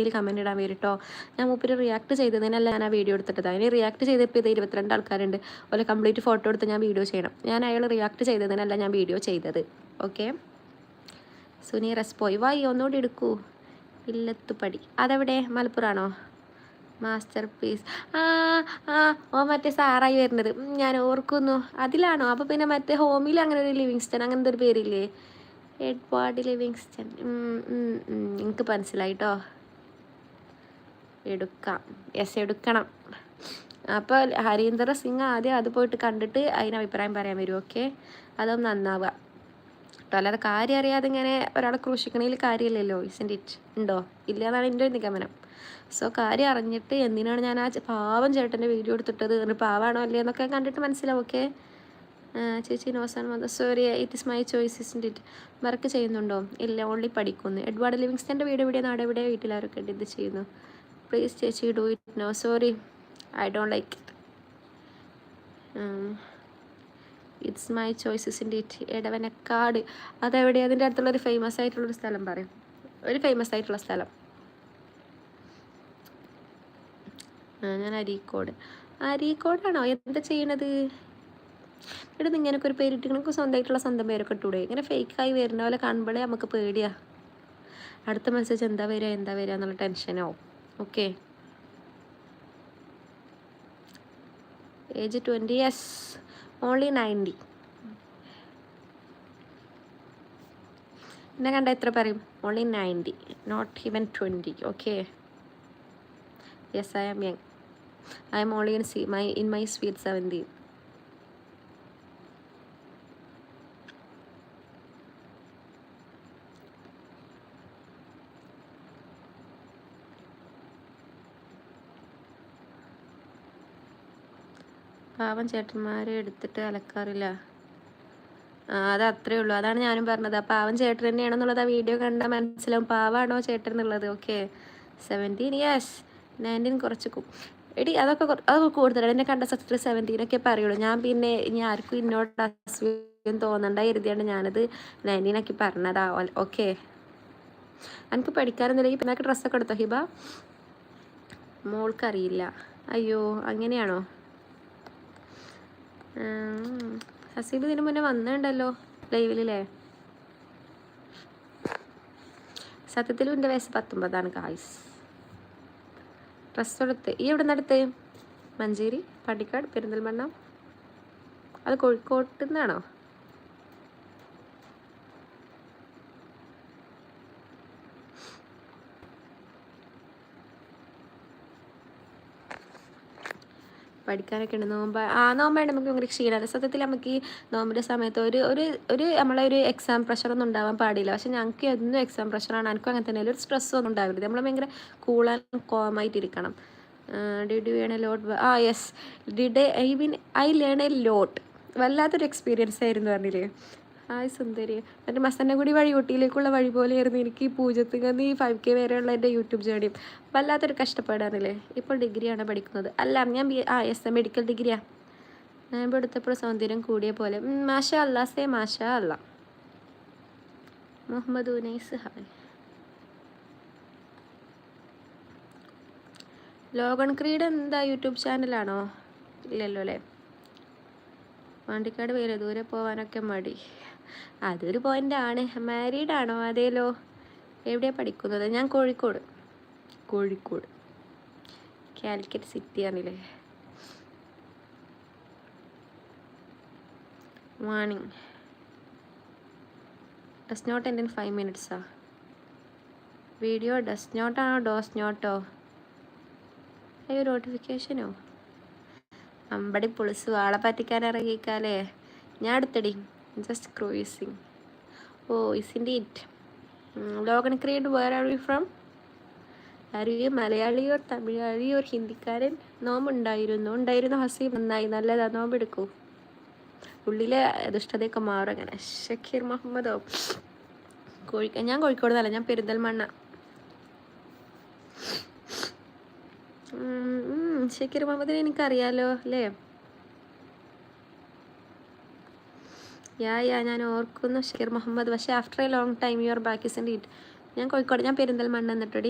ഇതിൽ കമന്റ് ഇടാൻ വരും കേട്ടോ ഞാൻ മൂപ്പര് റിയാക്ട് ചെയ്തതിനല്ല ഞാൻ ആ വീഡിയോ എടുത്തിട്ടത്. അതിന് റിയാക്ട് ചെയ്തപ്പോൾ ഇത് ഇരുപത്തിരണ്ട് ആൾക്കാരുണ്ട്. അതുപോലെ കംപ്ലീറ്റ് ഫോട്ടോ എടുത്ത് ഞാൻ വീഡിയോ ചെയ്യണം. ഞാൻ അയാൾ റിയാക്ട് ചെയ്തതിനല്ല ഞാൻ വീഡിയോ ചെയ്തത്. ഓക്കെ സുനി റെസ്പോയ്. വായി ഒന്നുകൂടി എടുക്കൂ. ഇല്ലത്തുപടി. അതെവിടെ? മലപ്പുറമാണോ മാസ്റ്റർ പീസ് ആ ആ ഓ മറ്റേ സാറായി വരുന്നത്. ഞാൻ ഓർക്കുന്നു. അതിലാണോ? അപ്പോൾ പിന്നെ മറ്റേ ഹോമിൽ അങ്ങനെ ഒരു ലിവിങ്സ്റ്റൺ അങ്ങനത്തെ ഒരു പേരില്ലേ? Edward Livingston. എനിക്ക് മനസ്സിലായി കേട്ടോ എടുക്കാം. യെസ് എടുക്കണം. അപ്പോൾ ഹരീന്ദർ സിംഗ് ആദ്യം അത് പോയിട്ട് കണ്ടിട്ട് അതിന് അഭിപ്രായം പറയാൻ വരും ഓക്കെ അതൊന്ന് നന്നാവുക. കേട്ടോ അല്ലാതെ കാര്യം അറിയാതെ ഇങ്ങനെ ഒരാളെ ക്രൂശിക്കണേൽ കാര്യമില്ലല്ലോ ഇസിന്റെ ഇറ്റ് ഉണ്ടോ? ഇല്ല എന്നാണ് എന്റെ ഒരു നിഗമനം. സോ കാര്യം അറിഞ്ഞിട്ട് എന്തിനാണ് ഞാൻ ആ പാവം ചേട്ടന്റെ വീഡിയോ എടുത്തിട്ടത്? പാവാണോ അല്ലേ എന്നൊക്കെ കണ്ടിട്ട് മനസ്സിലാവും ഓക്കെ ചേച്ചി നോസാൻ വന്നത് sorry it is my choice ഇസിന്റെ it work ചെയ്യുന്നുണ്ടോ? ഇല്ല ഓൺലി പഠിക്കുന്നു. എഡ്വാർഡ് ലിവിങ്സ്റ്റന്റെ വീഡിയോ വീഡിയോ നാടെവിടെ വീട്ടിലാരൊക്കെ ഇത് ചെയ്യുന്നു. പ്ലീസ് ചേച്ചി do it no sorry I don't like it it's my ചോയ്സസിന്റെ it Edavanakkad. അതെവിടെ അതിന്റെ അടുത്തുള്ള ഒരു ഫേമസ് ആയിട്ടുള്ളൊരു സ്ഥലം പറയും. ഒരു ഫേമസ് ആയിട്ടുള്ള സ്ഥലം. ഞാൻ അരീക്കോട്. അരീക്കോടാണോ? എന്താ ചെയ്യണത്? ഇവിടെ ഇങ്ങനൊക്കെ ഒരു പേരിട്ട് നിങ്ങൾക്ക് സ്വന്തമായിട്ടുള്ള സ്വന്തം പേരൊക്കെ ഇട്ടൂടെ? ഇങ്ങനെ ഫേക്കായി വരുന്ന പോലെ കാണുമ്പോഴേ നമുക്ക് പേടിയാ. അടുത്ത മെസ്സേജ് എന്താ വരിക എന്താ വരിക എന്നുള്ള ടെൻഷനാവും okay age twenty yes only ninety എന്നെ കണ്ട എത്ര പറയും? Only ninety not even twenty okay yes I am young I am only in see my in my sweet seventy പാവം ചേട്ടന്മാരെ എടുത്തിട്ട് അലക്കാറില്ല. അത് അത്രേ ഉള്ളൂ. അതാണ് ഞാനും പറഞ്ഞത്. ആ പാവം ചേട്ടൻ തന്നെയാണെന്നുള്ളത് ആ വീഡിയോ കണ്ടാൽ മനസ്സിലാവും. പാവാണോ ചേട്ടൻ എന്നുള്ളത്. ഓക്കെ. സെവന്റീൻ യെസ് നയന്റീൻ കുറച്ച് എടി അതൊക്കെ അതൊക്കെ കൂടുതലാണ് എന്നെ കണ്ട സത്യത്തിൽ സെവന്റീൻ ഒക്കെ പറയുള്ളൂ. ഞാൻ പിന്നെ ഇനി ആർക്കും ഇന്നോട് അസൂയം തോന്നണ്ട കരുതിയാണ് ഞാനത് നയന്റീൻ ആക്കി പറഞ്ഞതാ. ഓക്കെ. എനിക്ക് പഠിക്കാനൊന്നുമില്ല. പിന്നെ ഡ്രസ്സൊക്കെ എടുത്തോ ഹിബ? മോൾക്കറിയില്ല. അയ്യോ അങ്ങനെയാണോ. ഹസീബ് ഇതിനു മുന്നേ വന്നിട്ടുണ്ടല്ലോ ലൈവിലല്ലേ? സത്യത്തിലും എന്റെ വയസ്സ് പത്തൊമ്പതാണ് കായ്സ് ഡ്രസ്സ് എടുത്ത്. ഈ എവിടെ നിന്നെടുത്ത് മഞ്ചേരി പടിക്കാട് പെരിന്തൽമണ്ണ. അത് കോഴിക്കോട്ട് നിന്നാണോ പഠിക്കാനൊക്കെ ഉണ്ട്. നോമ്പ് ആ നോമ്പാണ് നമുക്ക് ഭയങ്കര ക്ഷീണമാണ് സത്യത്തിൽ നമുക്ക് ഈ നോമ്പിന്റെ സമയത്ത് ഒരു ഒരു ഒരു നമ്മളെ ഒരു എക്സാം പ്രഷറൊന്നും ഉണ്ടാവാൻ പാടില്ല. പക്ഷെ ഞങ്ങൾക്ക് എന്നും എക്സാം പ്രഷറാണ് എനിക്കും അങ്ങനെ തന്നെ ഒരു സ്ട്രെസ്സും ഒന്നും ഉണ്ടാവരുത്. നമ്മൾ ഭയങ്കര cool and calm ആയിട്ടിരിക്കണം. Did a lot ah yes did I mean I learn a lot വല്ലാത്തൊരു എക്സ്പീരിയൻസ് ആയിരുന്നു പറഞ്ഞില്ലേ? ഹായ് സുന്ദരി. എന്റെ മസന്നഗുടി വഴി ഊട്ടിയിലേക്കുള്ള വഴി പോലെയായിരുന്നു എനിക്ക് ഈ പൂജത്തിൽ നിന്ന് ഈ ഫൈവ് കെ വരെയുള്ള എന്റെ യൂട്യൂബ് ജേണിയും വല്ലാത്തൊരു കഷ്ടപ്പാടാണല്ലേ? ഇപ്പോൾ ഡിഗ്രിയാണ് പഠിക്കുന്നത്. അല്ല ഞാൻ ബി ആ എസ് എം മെഡിക്കൽ ഡിഗ്രിയാണ് ഞാൻ ഇപ്പോൾ എടുത്തപ്പോൾ സൗന്ദര്യം കൂടിയ പോലെ. മാഷ അല്ല സേ മാഷ അല്ല. Muhammad Unais hi. Logan Creed എന്താ യൂട്യൂബ് ചാനലാണോ? ഇല്ലല്ലോ അല്ലേ? പാണ്ടിക്കാട് പേര് ദൂരെ പോകാനൊക്കെ മടി. അതൊരു പോയിന്റാണ് മാരീഡ് ആണോ? അതേലോ എവിടെയാണ് പഠിക്കുന്നത്? ഞാൻ കോഴിക്കോട്. കോഴിക്കോട്. കാലിക്കറ്റ് സിറ്റി ആണല്ലേ. വാണിംഗ് ഡസ് നോട്ട് എന്റെ ഫൈവ് മിനിറ്റ്സാ വീഡിയോ ഡസ് നോട്ടാണോ ഡോസ് നോട്ടോ അയ്യോ നോട്ടിഫിക്കേഷനോ അമ്പടി പുളിസ് വാളെ പറ്റിക്കാൻ ഇറങ്ങിക്കാലേ ഞാൻ അടുത്തടി ജസ്റ്റ് ക്രൂയിസിങ് ഓ ഇസിന്റെ it ലോകൻ create where are you from അറിയ മലയാളി ഓർ തമിഴാളി ഓർ ഹിന്ദിക്കാരൻ നോമ്പുണ്ടായിരുന്നു? ഉണ്ടായിരുന്നു ഹസീബ് നന്നായി. നല്ലതാ നോമ്പെടുക്കൂ. ഉള്ളിലെ ദുഷ്ടതയൊക്കെ മാറും അങ്ങനെ. ഷക്കീർ മുഹമ്മദോ. കോഴിക്കോട് ഞാൻ കോഴിക്കോട് നല്ല ഞാൻ പെരിന്തൽമണ്ണ. ഷക്കീർ മുഹമ്മദിനെ എനിക്കറിയാലോ അല്ലേ? യാ യാ ഞാൻ ഓർക്കുന്നു. ഷക്കീർ മുഹമ്മദ്. പക്ഷേ after a long time your back is in ഞാൻ കോഴിക്കോട് ഞാൻ പെരിന്തൽമണ്ണ എന്നിട്ടടി